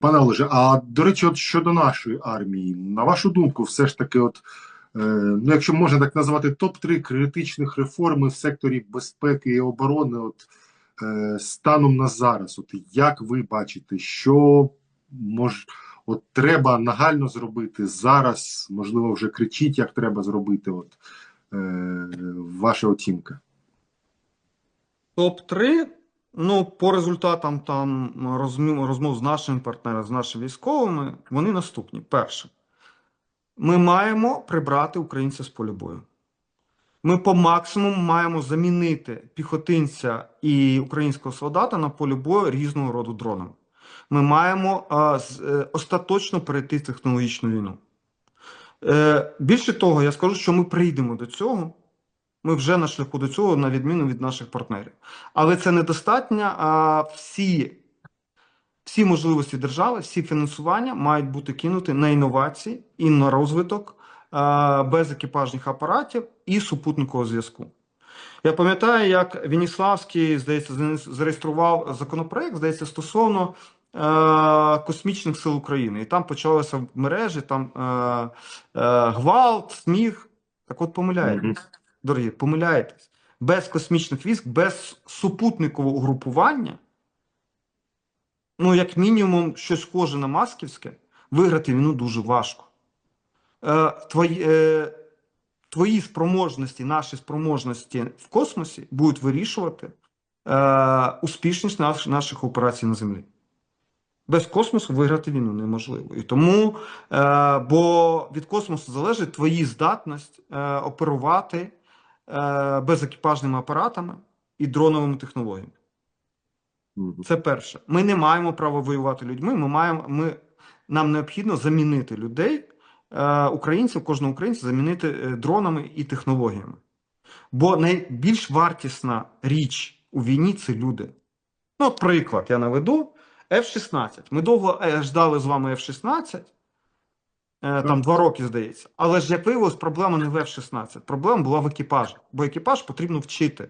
Пане Олеже, а до речі, от щодо нашої армії, на вашу думку, все ж таки, от е, ну, якщо можна так назвати, топ-3 критичних реформи в секторі безпеки і оборони, от е, станом на зараз, от як ви бачите, що мож, от треба нагально зробити зараз, можливо, вже кричіть, як треба зробити, от е, ваша оцінка? Топ-3, ну, по результатам там розмов, розмов з нашими партнерами, з нашими військовими, вони наступні. Перше, ми маємо прибрати українця з поля бою. Ми по максимуму маємо замінити піхотинця і українського солдата на полі бою різного роду дронами. Ми маємо а, е, остаточно перейти в технологічну війну. Е, більше того, я скажу, що ми прийдемо до цього. Ми вже на шляху до цього, на відміну від наших партнерів. Але це недостатньо. А всі, всі можливості держави, всі фінансування мають бути кинуті на інновації і на розвиток без екіпажних апаратів і супутникового зв'язку. Я пам'ятаю, як Веніславський, здається, зареєстрував законопроект, здається, стосовно е, космічних сил України. І там почалося в мережі там е, е, гвалт, сміх. Так от помиляєтесь дорогі, помиляєтесь. Без космічних військ, без супутникового угрупування, ну, як мінімум, щось схоже на масківське, виграти війну дуже важко. Е, твої, е, твої спроможності, наші спроможності в космосі будуть вирішувати е, успішність наш, наших операцій на землі. Без космосу виграти війну неможливо. І тому, е, бо від космосу залежить твої здатність е, оперувати безекіпажними апаратами і дроновими технологіями. Це перше. Ми не маємо права воювати людьми. Ми маємо, ми, нам необхідно замінити людей, е, українців, кожного українця замінити е, дронами і технологіями. Бо найбільш вартісна річ у війні це люди. Ну, от приклад я наведу. F-16. Ми довго е, ждали з вами F-16. Е, Там два роки, здається. Але ж як виявилось, проблема не в F-16. Проблема була в екіпажі. Бо екіпаж потрібно вчити.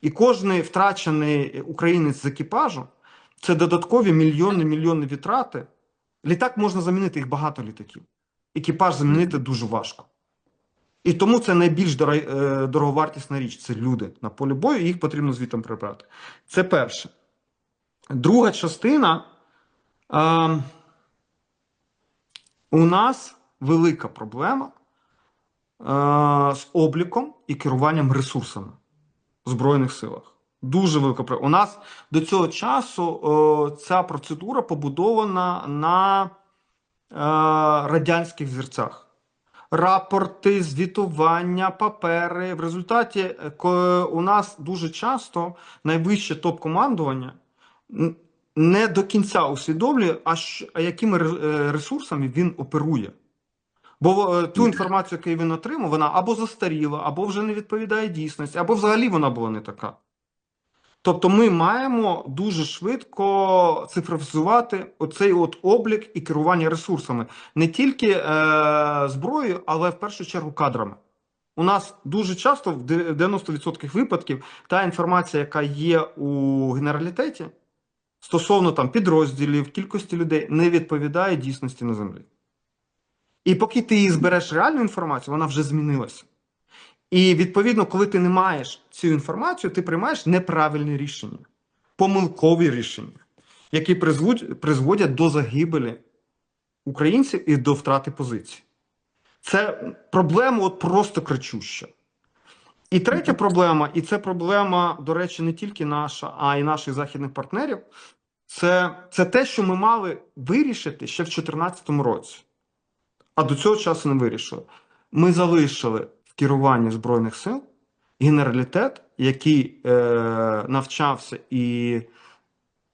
І кожний втрачений українець з екіпажу це додаткові мільйони мільйони витрати. Літак можна замінити, їх багато літаків. Екіпаж замінити дуже важко. І тому це найбільш е, дороговартісна річ це люди на полі бою, і їх потрібно звітом прибрати. Це перше. Друга частина. Е, у нас велика проблема е, з обліком і керуванням ресурсами в Збройних силах. Дуже велика проблема. У нас до цього часу е, ця процедура побудована на е, радянських зірцях. Рапорти, звітування, папери. В результаті у нас дуже часто найвище топ-командування не до кінця усвідомлює, а, якими е, ресурсами він оперує. Бо е, ту інформацію, яку він отримав, вона або застаріла, або вже не відповідає дійсності, або взагалі вона була не така. Тобто ми маємо дуже швидко цифровізувати оцей от облік і керування ресурсами не тільки е, зброєю, але в першу чергу кадрами. У нас дуже часто в де- 90% випадків та інформація, яка є у генералітеті, стосовно там підрозділів, кількості людей, не відповідає дійсності на землі. І поки ти її збереш реальну інформацію, вона вже змінилася. І відповідно, коли ти не маєш цю інформацію, ти приймаєш неправильні рішення, помилкові рішення, які призводять, до загибелі українців і до втрати позицій. Це проблема от просто кричуща. І третя проблема, і це проблема, до речі, не тільки наша, а й наших західних партнерів. Це, це те, що ми мали вирішити ще в 2014 році, а до цього часу не вирішили. Ми залишили в керуванні Збройних сил генералітет, який е, навчався і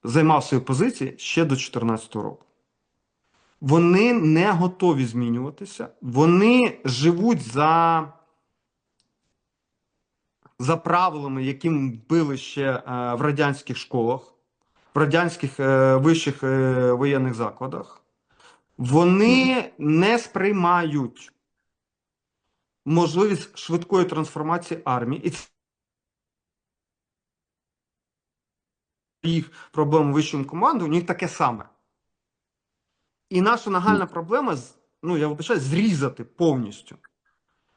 займав свої позиції ще до 2014 року. Вони не готові змінюватися, вони живуть за за правилами, яким били ще е, в радянських школах, в радянських е, вищих е, воєнних закладах, вони не сприймають можливість швидкої трансформації армії. І їх проблем вищим командуванням, у них таке саме. І наша нагальна проблема ну я вибачаю, зрізати повністю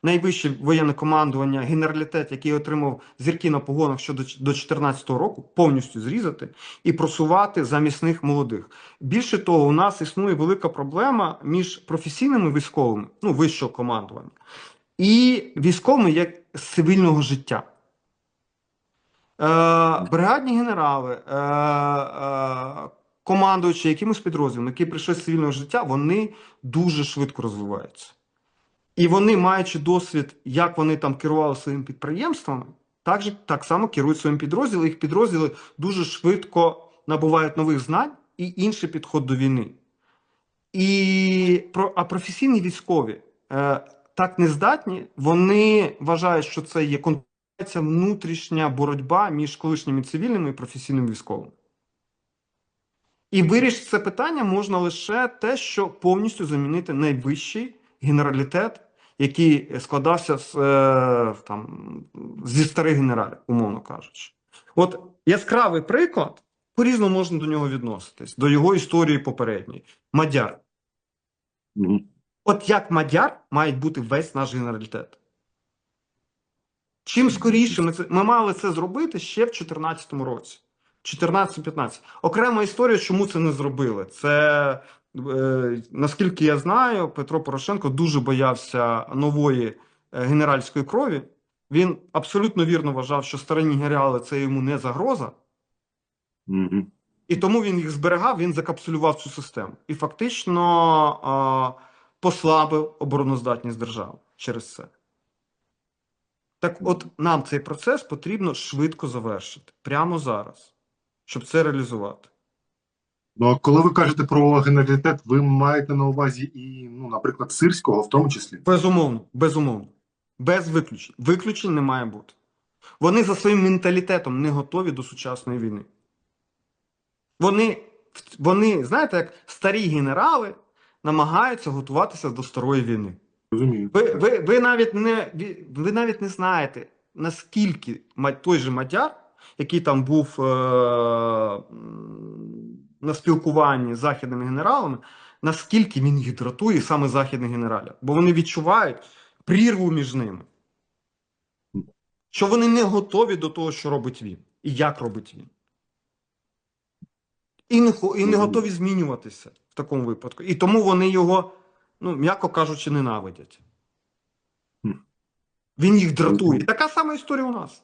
найвище воєнне командування, генералітет, який отримав зірки на погонах щодо до 2014 року, повністю зрізати і просувати замість них молодих. Більше того, у нас існує велика проблема між професійними військовими, ну вищого командування, і військовими як з цивільного життя. Е, бригадні генерали, е, е, командуючи якимось підрозділом, які прийшли з цивільного життя, вони дуже швидко розвиваються. І вони, маючи досвід, як вони там керували своїми підприємствами, так, же, так само керують своїм підрозділом. Їх підрозділи дуже швидко набувають нових знань і інший підход до війни. І а професійні військові е, так не здатні, вони вважають, що це є конкуренція внутрішня боротьба між колишніми цивільними і професійними військовими. І вирішити це питання можна лише те, що повністю замінити найвищий генералітет, який складався з, е, там, зі старих генералів, умовно кажучи. От яскравий приклад, по-різному можна до нього відноситись, до його історії попередньої. Мадяр. От як мадяр має бути весь наш генералітет. Чим скоріше ми це ми мали це зробити ще в 2014 році. 14-15. Окрема історія, чому це не зробили. Це е, наскільки я знаю, Петро Порошенко дуже боявся нової е, генеральської крові. Він абсолютно вірно вважав, що старі генерали це йому не загроза. Мгм. І тому він їх зберігав, він закапсулював цю систему і фактично а, послабив обороноздатність держави через це. Так от нам цей процес потрібно швидко завершити прямо зараз, щоб це реалізувати. Ну, а коли ви кажете про генералітет, ви маєте на увазі і, ну, наприклад, сирського, в тому числі. Безумовно, безумовно. Без виключень. Виключень не має бути. Вони за своїм менталітетом не готові до сучасної війни. Вони, вони, знаєте, як старі генерали намагаються готуватися до старої війни. Розумію. Ви, ви, ви, навіть не, ви, ви навіть не знаєте, наскільки той же Мадяр, який там був е, на спілкуванні з західними генералами, наскільки він їх дратує саме західних генералів. Бо вони відчувають прірву між ними. Що вони не готові до того, що робить він, і як робить він. І не, і не готові змінюватися в такому випадку. І тому вони його, ну, м'яко кажучи, ненавидять. Він їх дратує. Така сама історія у нас.